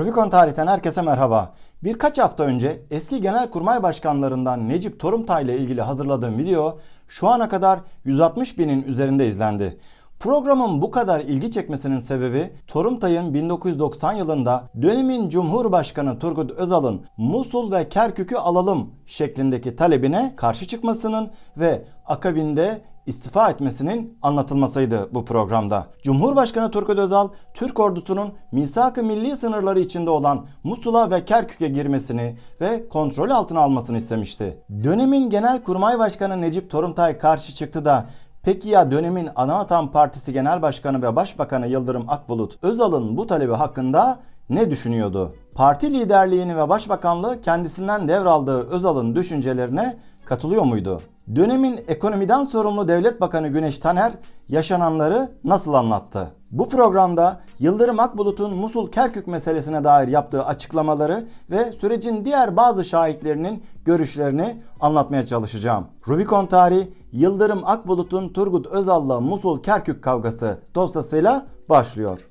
Rubicon Tarih'ten herkese merhaba. Birkaç hafta önce eski genelkurmay başkanlarından Necip Torumtay ile ilgili hazırladığım video şu ana kadar 160 binin üzerinde izlendi. Programın bu kadar ilgi çekmesinin sebebi Torumtay'ın 1990 yılında dönemin Cumhurbaşkanı Turgut Özal'ın Musul ve Kerkük'ü alalım şeklindeki talebine karşı çıkmasının ve akabinde istifa etmesinin anlatılmasıydı bu programda. Cumhurbaşkanı Turgut Özal, Türk ordusunun misak-ı milli sınırları içinde olan Musul'a ve Kerkük'e girmesini ve kontrol altına almasını istemişti. Dönemin Genelkurmay Başkanı Necip Torumtay karşı çıktı da Peki ya dönemin Anavatan Partisi Genel Başkanı ve Başbakanı Yıldırım Akbulut Özal'ın bu talebi hakkında ne düşünüyordu? Parti liderliğini ve başbakanlığı kendisinden devraldığı Özal'ın düşüncelerine katılıyor muydu? Dönemin ekonomiden sorumlu Devlet Bakanı Güneş Taner yaşananları nasıl anlattı? Bu programda Yıldırım Akbulut'un Musul Kerkük meselesine dair yaptığı açıklamaları ve sürecin diğer bazı şahitlerinin görüşlerini anlatmaya çalışacağım. Rubicon Tarih Yıldırım Akbulut'un Turgut Özal'la Musul Kerkük kavgası dosyasıyla başlıyor.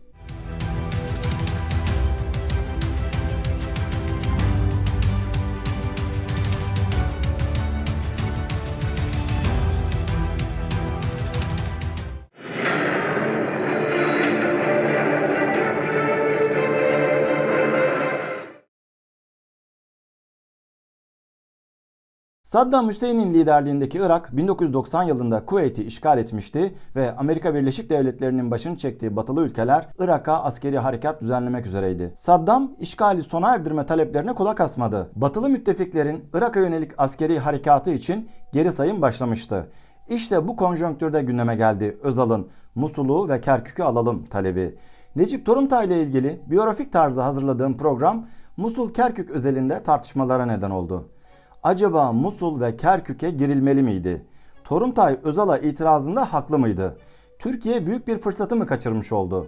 Saddam Hüseyin'in liderliğindeki Irak 1990 yılında Kuveyt'i işgal etmişti ve Amerika Birleşik Devletleri'nin başını çektiği batılı ülkeler Irak'a askeri harekat düzenlemek üzereydi. Saddam işgali sona erdirme taleplerine kulak asmadı. Batılı müttefiklerin Irak'a yönelik askeri harekatı için geri sayım başlamıştı. İşte bu konjonktürde gündeme geldi Özal'ın Musul'u ve Kerkük'ü alalım talebi. Necip Torumtay ile ilgili biyografik tarzı hazırladığım program Musul Kerkük özelinde tartışmalara neden oldu acaba Musul ve Kerkük'e girilmeli miydi? Torumtay Özal'a itirazında haklı mıydı? Türkiye büyük bir fırsatı mı kaçırmış oldu?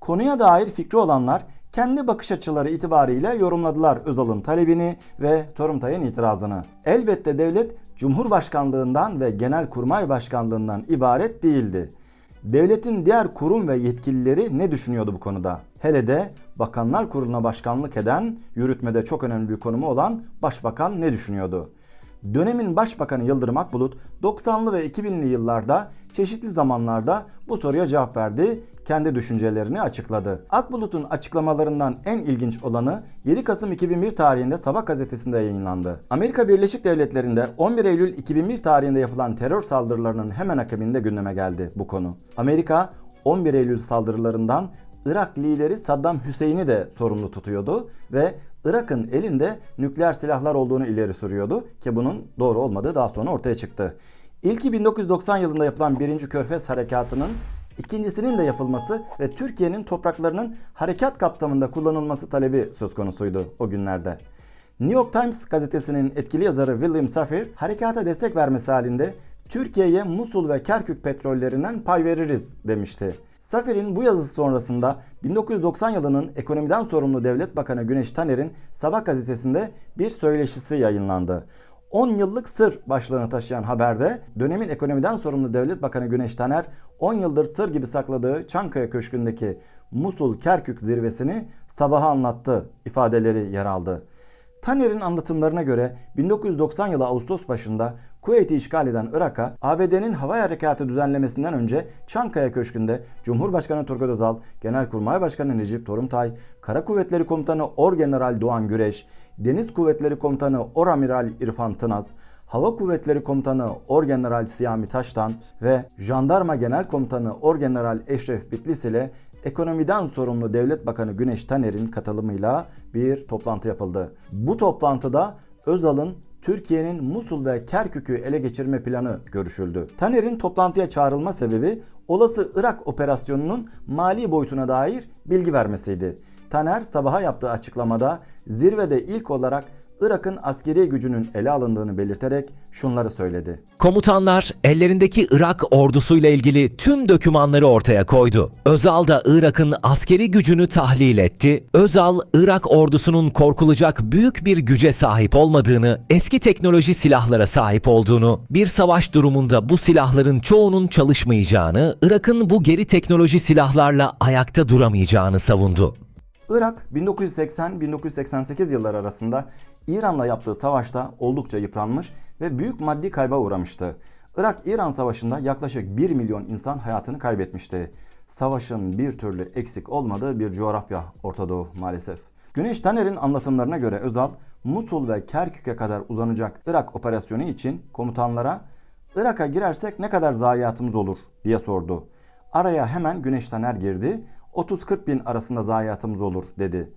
Konuya dair fikri olanlar kendi bakış açıları itibariyle yorumladılar Özal'ın talebini ve Torumtay'ın itirazını. Elbette devlet Cumhurbaşkanlığından ve Genelkurmay Başkanlığından ibaret değildi. Devletin diğer kurum ve yetkilileri ne düşünüyordu bu konuda? Hele de Bakanlar Kurulu'na başkanlık eden, yürütmede çok önemli bir konumu olan Başbakan ne düşünüyordu? Dönemin Başbakanı Yıldırım Akbulut 90'lı ve 2000'li yıllarda çeşitli zamanlarda bu soruya cevap verdi, kendi düşüncelerini açıkladı. Akbulut'un açıklamalarından en ilginç olanı 7 Kasım 2001 tarihinde Sabah gazetesinde yayınlandı. Amerika Birleşik Devletleri'nde 11 Eylül 2001 tarihinde yapılan terör saldırılarının hemen akabinde gündeme geldi bu konu. Amerika 11 Eylül saldırılarından Irak lideri Saddam Hüseyin'i de sorumlu tutuyordu ve Irak'ın elinde nükleer silahlar olduğunu ileri sürüyordu ki bunun doğru olmadığı daha sonra ortaya çıktı. İlki 1990 yılında yapılan 1. Körfez Harekatı'nın ikincisinin de yapılması ve Türkiye'nin topraklarının harekat kapsamında kullanılması talebi söz konusuydu o günlerde. New York Times gazetesinin etkili yazarı William Safir harekata destek vermesi halinde Türkiye'ye Musul ve Kerkük petrollerinden pay veririz demişti. Safir'in bu yazısı sonrasında 1990 yılının ekonomiden sorumlu Devlet Bakanı Güneş Taner'in Sabah gazetesinde bir söyleşisi yayınlandı. 10 yıllık sır başlığını taşıyan haberde dönemin ekonomiden sorumlu Devlet Bakanı Güneş Taner 10 yıldır sır gibi sakladığı Çankaya Köşkü'ndeki Musul Kerkük zirvesini sabaha anlattı ifadeleri yer aldı. Taner'in anlatımlarına göre 1990 yılı Ağustos başında Kuveyt'i işgal eden Irak'a ABD'nin hava harekatı düzenlemesinden önce Çankaya Köşkü'nde Cumhurbaşkanı Turgut Özal, Genelkurmay Başkanı Necip Torumtay, Kara Kuvvetleri Komutanı Orgeneral Doğan Güreş, Deniz Kuvvetleri Komutanı Oramiral İrfan Tınaz, Hava Kuvvetleri Komutanı Orgeneral Siyami Taştan ve Jandarma Genel Komutanı Orgeneral Eşref Bitlis ile ekonomiden sorumlu Devlet Bakanı Güneş Taner'in katılımıyla bir toplantı yapıldı. Bu toplantıda Özal'ın Türkiye'nin Musul ve Kerkük'ü ele geçirme planı görüşüldü. Taner'in toplantıya çağrılma sebebi olası Irak operasyonunun mali boyutuna dair bilgi vermesiydi. Taner sabaha yaptığı açıklamada zirvede ilk olarak Irak'ın askeri gücünün ele alındığını belirterek şunları söyledi. Komutanlar ellerindeki Irak ordusuyla ilgili tüm dokümanları ortaya koydu. Özal da Irak'ın askeri gücünü tahlil etti. Özal, Irak ordusunun korkulacak büyük bir güce sahip olmadığını, eski teknoloji silahlara sahip olduğunu, bir savaş durumunda bu silahların çoğunun çalışmayacağını, Irak'ın bu geri teknoloji silahlarla ayakta duramayacağını savundu. Irak 1980-1988 yılları arasında İran'la yaptığı savaşta oldukça yıpranmış ve büyük maddi kayba uğramıştı. Irak-İran savaşında yaklaşık 1 milyon insan hayatını kaybetmişti. Savaşın bir türlü eksik olmadığı bir coğrafya Orta Doğu maalesef. Güneş Taner'in anlatımlarına göre Özal, Musul ve Kerkük'e kadar uzanacak Irak operasyonu için komutanlara Irak'a girersek ne kadar zayiatımız olur diye sordu. Araya hemen Güneş Taner girdi. 30-40 bin arasında zayiatımız olur dedi.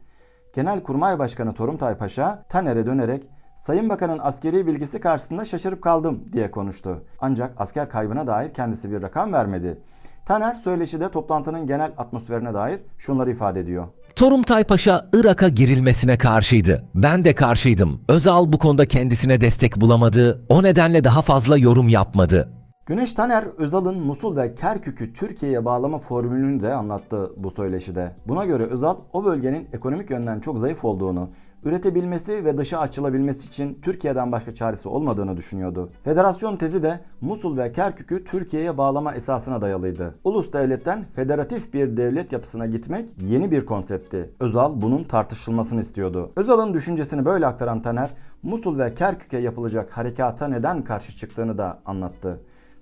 Genelkurmay Başkanı Torumtay Paşa Taner'e dönerek Sayın Bakan'ın askeri bilgisi karşısında şaşırıp kaldım diye konuştu. Ancak asker kaybına dair kendisi bir rakam vermedi. Taner söyleşide toplantının genel atmosferine dair şunları ifade ediyor. Torumtay Paşa Irak'a girilmesine karşıydı. Ben de karşıydım. Özal bu konuda kendisine destek bulamadı. O nedenle daha fazla yorum yapmadı. Güneş Taner, Özal'ın Musul ve Kerkük'ü Türkiye'ye bağlama formülünü de anlattı bu söyleşide. Buna göre Özal, o bölgenin ekonomik yönden çok zayıf olduğunu, üretebilmesi ve dışa açılabilmesi için Türkiye'den başka çaresi olmadığını düşünüyordu. Federasyon tezi de Musul ve Kerkük'ü Türkiye'ye bağlama esasına dayalıydı. Ulus devletten federatif bir devlet yapısına gitmek yeni bir konseptti. Özal bunun tartışılmasını istiyordu. Özal'ın düşüncesini böyle aktaran Taner, Musul ve Kerkük'e yapılacak harekata neden karşı çıktığını da anlattı.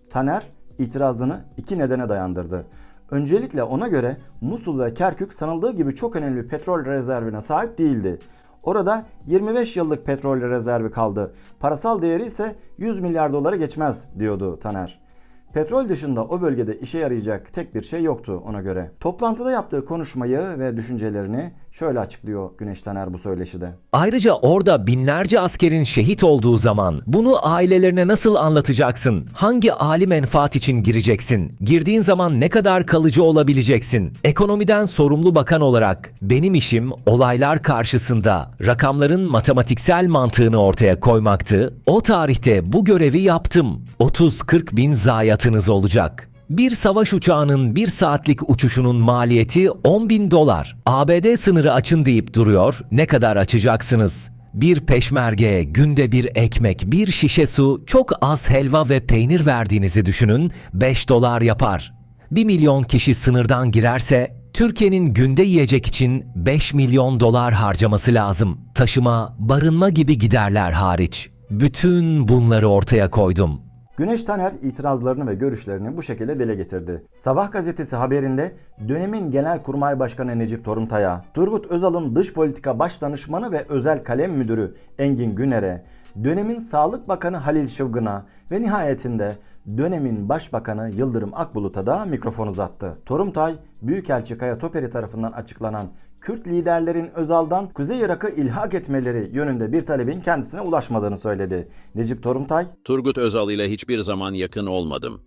Taner itirazını iki nedene dayandırdı. Öncelikle ona göre Musul ve Kerkük sanıldığı gibi çok önemli petrol rezervine sahip değildi. Orada 25 yıllık petrol rezervi kaldı. Parasal değeri ise 100 milyar doları geçmez diyordu Taner. Petrol dışında o bölgede işe yarayacak tek bir şey yoktu ona göre. Toplantıda yaptığı konuşmayı ve düşüncelerini şöyle açıklıyor Güneş Taner bu söyleşide. Ayrıca orada binlerce askerin şehit olduğu zaman bunu ailelerine nasıl anlatacaksın? Hangi âli menfaat için gireceksin? Girdiğin zaman ne kadar kalıcı olabileceksin? Ekonomiden sorumlu bakan olarak benim işim olaylar karşısında rakamların matematiksel mantığını ortaya koymaktı. O tarihte bu görevi yaptım. 30-40 bin zayiatınız olacak. Bir savaş uçağının bir saatlik uçuşunun maliyeti 10 bin dolar. ABD sınırı açın deyip duruyor. Ne kadar açacaksınız? Bir peşmergeye günde bir ekmek, bir şişe su, çok az helva ve peynir verdiğinizi düşünün. 5 dolar yapar. 1 milyon kişi sınırdan girerse Türkiye'nin günde yiyecek için 5 milyon dolar harcaması lazım. Taşıma, barınma gibi giderler hariç. Bütün bunları ortaya koydum. Güneş Taner itirazlarını ve görüşlerini bu şekilde dile getirdi. Sabah gazetesi haberinde dönemin Genelkurmay Başkanı Necip Toruntay'a, Turgut Özal'ın dış politika baş danışmanı ve özel kalem müdürü Engin Güner'e, dönemin Sağlık Bakanı Halil Şıvgın'a ve nihayetinde dönemin Başbakanı Yıldırım Akbulut'a da mikrofon uzattı. Toruntay, Büyükelçi Kaya Toperi tarafından açıklanan Kürt liderlerin Özal'dan Kuzey Irak'ı ilhak etmeleri yönünde bir talebin kendisine ulaşmadığını söyledi. Necip Toruntay, Turgut Özal ile hiçbir zaman yakın olmadım.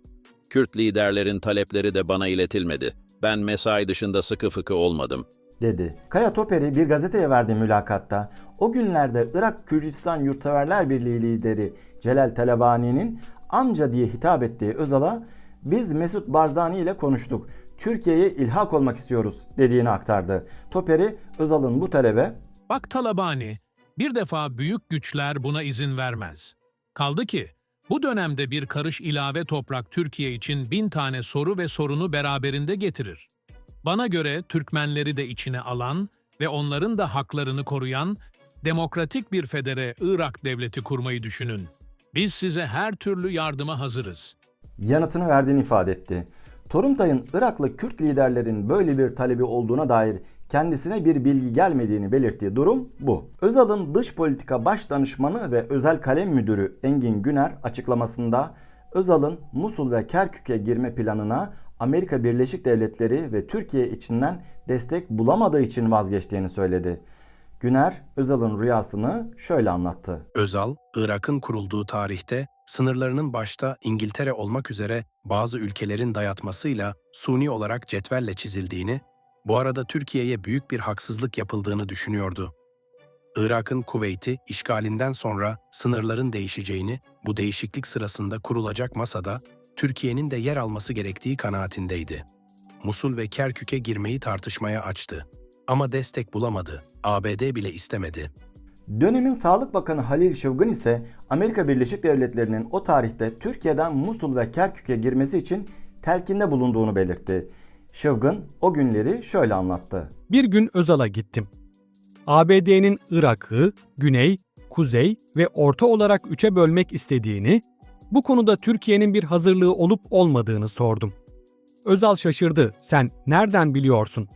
Kürt liderlerin talepleri de bana iletilmedi. Ben mesai dışında sıkı fıkı olmadım. dedi. Kaya Toperi bir gazeteye verdiği mülakatta o günlerde Irak Kürdistan Yurtseverler Birliği lideri Celal Telebani'nin amca diye hitap ettiği Özal'a biz Mesut Barzani ile konuştuk. Türkiye'ye ilhak olmak istiyoruz dediğini aktardı. Toperi Özal'ın bu talebe Bak Talabani, bir defa büyük güçler buna izin vermez. Kaldı ki, bu dönemde bir karış ilave toprak Türkiye için bin tane soru ve sorunu beraberinde getirir. Bana göre Türkmenleri de içine alan ve onların da haklarını koruyan demokratik bir federe Irak devleti kurmayı düşünün. Biz size her türlü yardıma hazırız. yanıtını verdiğini ifade etti. Toruntay'ın Iraklı Kürt liderlerin böyle bir talebi olduğuna dair kendisine bir bilgi gelmediğini belirttiği durum bu. Özal'ın dış politika baş danışmanı ve özel kalem müdürü Engin Güner açıklamasında Özal'ın Musul ve Kerkük'e girme planına Amerika Birleşik Devletleri ve Türkiye içinden destek bulamadığı için vazgeçtiğini söyledi. Güner, Özal'ın rüyasını şöyle anlattı. Özal, Irak'ın kurulduğu tarihte sınırlarının başta İngiltere olmak üzere bazı ülkelerin dayatmasıyla suni olarak cetvelle çizildiğini, bu arada Türkiye'ye büyük bir haksızlık yapıldığını düşünüyordu. Irak'ın Kuveyt'i işgalinden sonra sınırların değişeceğini, bu değişiklik sırasında kurulacak masada Türkiye'nin de yer alması gerektiği kanaatindeydi. Musul ve Kerkük'e girmeyi tartışmaya açtı. Ama destek bulamadı, ABD bile istemedi. Dönemin Sağlık Bakanı Halil Şıvgın ise Amerika Birleşik Devletleri'nin o tarihte Türkiye'den Musul ve Kerkük'e girmesi için telkinde bulunduğunu belirtti. Şıvgın o günleri şöyle anlattı. Bir gün Özal'a gittim. ABD'nin Irak'ı, Güney, Kuzey ve Orta olarak üçe bölmek istediğini, bu konuda Türkiye'nin bir hazırlığı olup olmadığını sordum. Özal şaşırdı, sen nereden biliyorsun?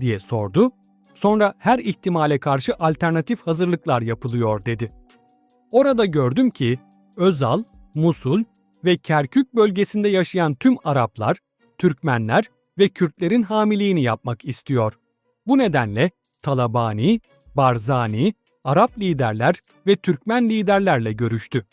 Diye sordu. Sonra her ihtimale karşı alternatif hazırlıklar yapılıyor dedi. Orada gördüm ki Özal, Musul ve Kerkük bölgesinde yaşayan tüm Araplar, Türkmenler ve Kürtlerin hamiliğini yapmak istiyor. Bu nedenle Talabani, Barzani, Arap liderler ve Türkmen liderlerle görüştü.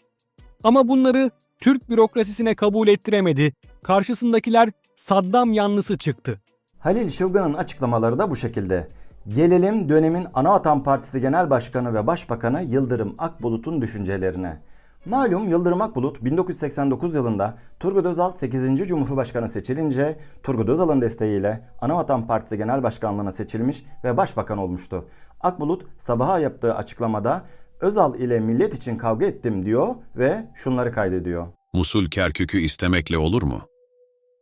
Ama bunları Türk bürokrasisine kabul ettiremedi. Karşısındakiler Saddam yanlısı çıktı. Halil Şıvgın'ın açıklamaları da bu şekilde. Gelelim dönemin Anavatan Partisi Genel Başkanı ve Başbakanı Yıldırım Akbulut'un düşüncelerine. Malum Yıldırım Akbulut 1989 yılında Turgut Özal 8. Cumhurbaşkanı seçilince Turgut Özal'ın desteğiyle Anavatan Partisi Genel Başkanlığına seçilmiş ve başbakan olmuştu. Akbulut sabaha yaptığı açıklamada Özal ile millet için kavga ettim diyor ve şunları kaydediyor. Musul Kerkük'ü istemekle olur mu?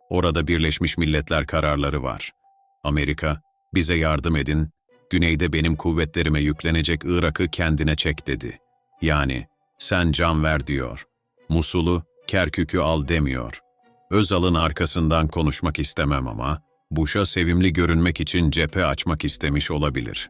Orada Birleşmiş Milletler kararları var. Amerika, bize yardım edin, güneyde benim kuvvetlerime yüklenecek Irak'ı kendine çek dedi. Yani, sen can ver diyor. Musul'u, Kerkük'ü al demiyor. Özal'ın arkasından konuşmak istemem ama, Bush'a sevimli görünmek için cephe açmak istemiş olabilir.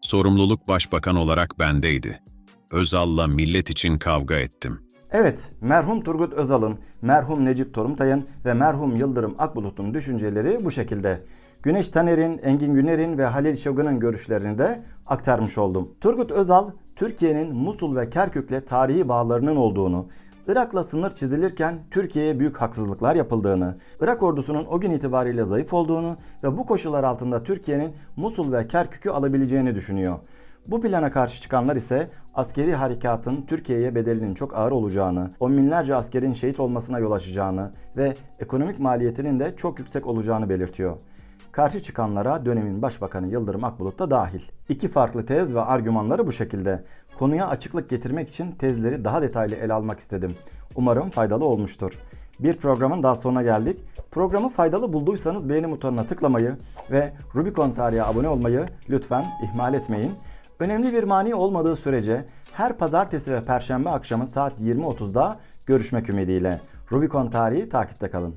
Sorumluluk başbakan olarak bendeydi. Özal'la millet için kavga ettim. Evet, merhum Turgut Özal'ın, merhum Necip Torumtay'ın ve merhum Yıldırım Akbulut'un düşünceleri bu şekilde. Güneş Taner'in, Engin Güner'in ve Halil Şıvgın'ın görüşlerini de aktarmış oldum. Turgut Özal, Türkiye'nin Musul ve Kerkük'le tarihi bağlarının olduğunu, Irak'la sınır çizilirken Türkiye'ye büyük haksızlıklar yapıldığını, Irak ordusunun o gün itibariyle zayıf olduğunu ve bu koşullar altında Türkiye'nin Musul ve Kerkük'ü alabileceğini düşünüyor. Bu plana karşı çıkanlar ise askeri harekatın Türkiye'ye bedelinin çok ağır olacağını, on binlerce askerin şehit olmasına yol açacağını ve ekonomik maliyetinin de çok yüksek olacağını belirtiyor. Karşı çıkanlara dönemin başbakanı Yıldırım Akbulut da dahil. İki farklı tez ve argümanları bu şekilde. Konuya açıklık getirmek için tezleri daha detaylı ele almak istedim. Umarım faydalı olmuştur. Bir programın daha sonuna geldik. Programı faydalı bulduysanız beğeni butonuna tıklamayı ve Rubicon Tarihi'ye abone olmayı lütfen ihmal etmeyin. Önemli bir mani olmadığı sürece her pazartesi ve perşembe akşamı saat 20.30'da görüşmek ümidiyle. Rubicon tarihi takipte kalın.